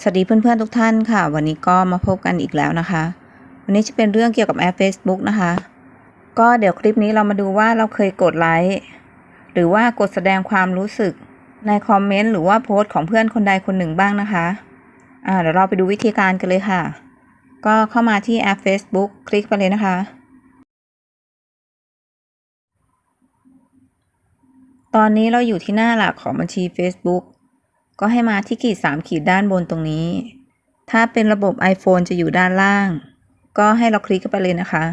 สวัสดีเพื่อนๆทุกท่านค่ะ วันนี้ก็มาพบกันอีกแล้วนะคะ วันนี้จะเป็นเรื่องเกี่ยวกับแอป Facebook นะคะ ก็เดี๋ยวคลิปนี้เรามาดูว่าเราเคยกดไลค์หรือว่ากดแสดงความรู้สึกในคอมเมนต์หรือว่าโพสต์ของเพื่อนคนใดคนหนึ่งบ้างนะคะอ่าเดี๋ยวเราไปดูวิธีการกันเลยค่ะ ก็เข้ามาที่แอป Facebook คลิกไปเลยนะคะ ตอนนี้เราอยู่ที่หน้าหลักของบัญชี Facebook ก็ให้มาที่ขีด 3 ขีดด้านบนตรงนี้ ถ้าเป็นระบบ iPhone จะอยู่ด้านล่าง ก็ให้เราคลิกเข้าไปเลยนะคะ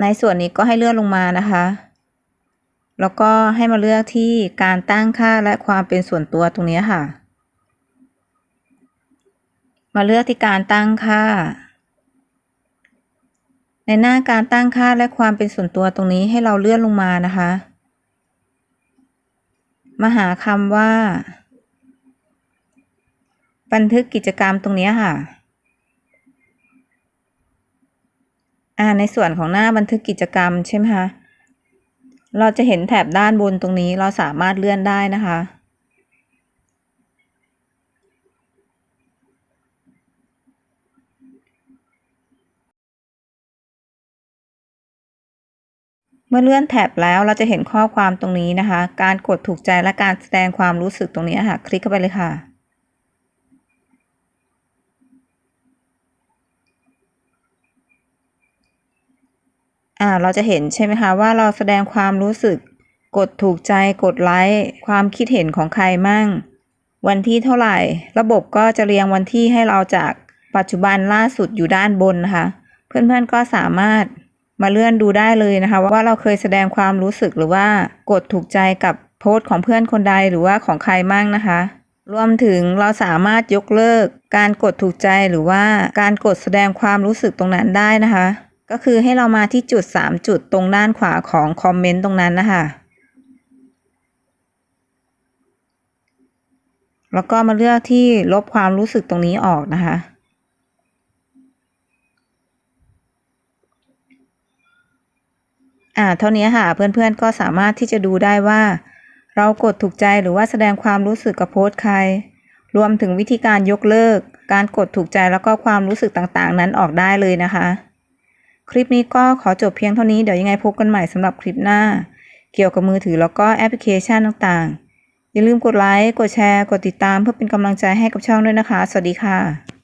ในส่วนนี้ก็ให้เลื่อนลงมานะคะ แล้วก็ให้มาเลือกที่การตั้งค่าและความเป็นส่วนตัวตรงนี้ค่ะ มาเลือกที่การตั้งค่า ในหน้าการตั้งค่าและความเป็นส่วนตัวตรงนี้ให้เราเลื่อนลงมานะคะ มาหาคำว่า บันทึกกิจกรรมตรงนี้ค่ะ อ่าในส่วนของหน้าบันทึกกิจกรรมใช่ไหมคะ เราจะเห็นแถบด้านบนตรงนี้เราสามารถเลื่อนได้นะคะ เมื่อเลื่อนแท็บแล้วเราจะเห็นข้อความตรงนี้นะคะ การกดถูกใจและการแสดงความรู้สึกตรงนี้ค่ะ คลิกเข้าไปเลยค่ะ อ่า เราจะเห็นใช่ไหมคะว่าเราแสดงความรู้สึก กดถูกใจ กดไลค์ ความคิดเห็นของใครมั่ง วันที่เท่าไหร่ ระบบก็จะเรียงวันที่ให้เราจากปัจจุบันล่าสุดอยู่ด้านบนนะคะ เพื่อนๆก็สามารถ มาเลื่อนดูได้เลยนะคะว่าเราเคยแสดงความรู้สึกหรือว่ากดถูกใจกับโพสต์ของเพื่อนคนใดหรือว่าของใครมั่งนะคะ รวมถึงเราสามารถยกเลิก การกดถูกใจหรือว่าการกดแสดงความรู้สึกตรงนั้นได้นะคะ ก็คือให้เรามาที่จุด 3 จุดตรงด้านขวาของคอมเมนต์ตรงนั้นนะคะแล้วก็มาเลือกที่ลบความรู้สึกตรงนี้ออกนะคะ อ่าเท่านี้ค่ะ เพื่อนๆก็สามารถที่จะดูได้ว่า เรากดถูกใจหรือว่าแสดงความรู้สึกกับโพสต์ใคร รวมถึงวิธีการยกเลิก การกดถูกใจแล้วก็ความรู้สึกต่างๆ นั้นออกได้เลยนะคะ คลิปนี้ก็ขอจบเพียงเท่านี้เดี๋ยวยังไงพบกันใหม่สำหรับคลิปหน้า เกี่ยวกับมือถือแล้วก็แอปพลิเคชันต่างๆ อย่าลืมกดไลค์กดแชร์ กดติดตามเพื่อเป็นกำลังใจให้กับช่องด้วยนะคะ สวัสดีค่ะ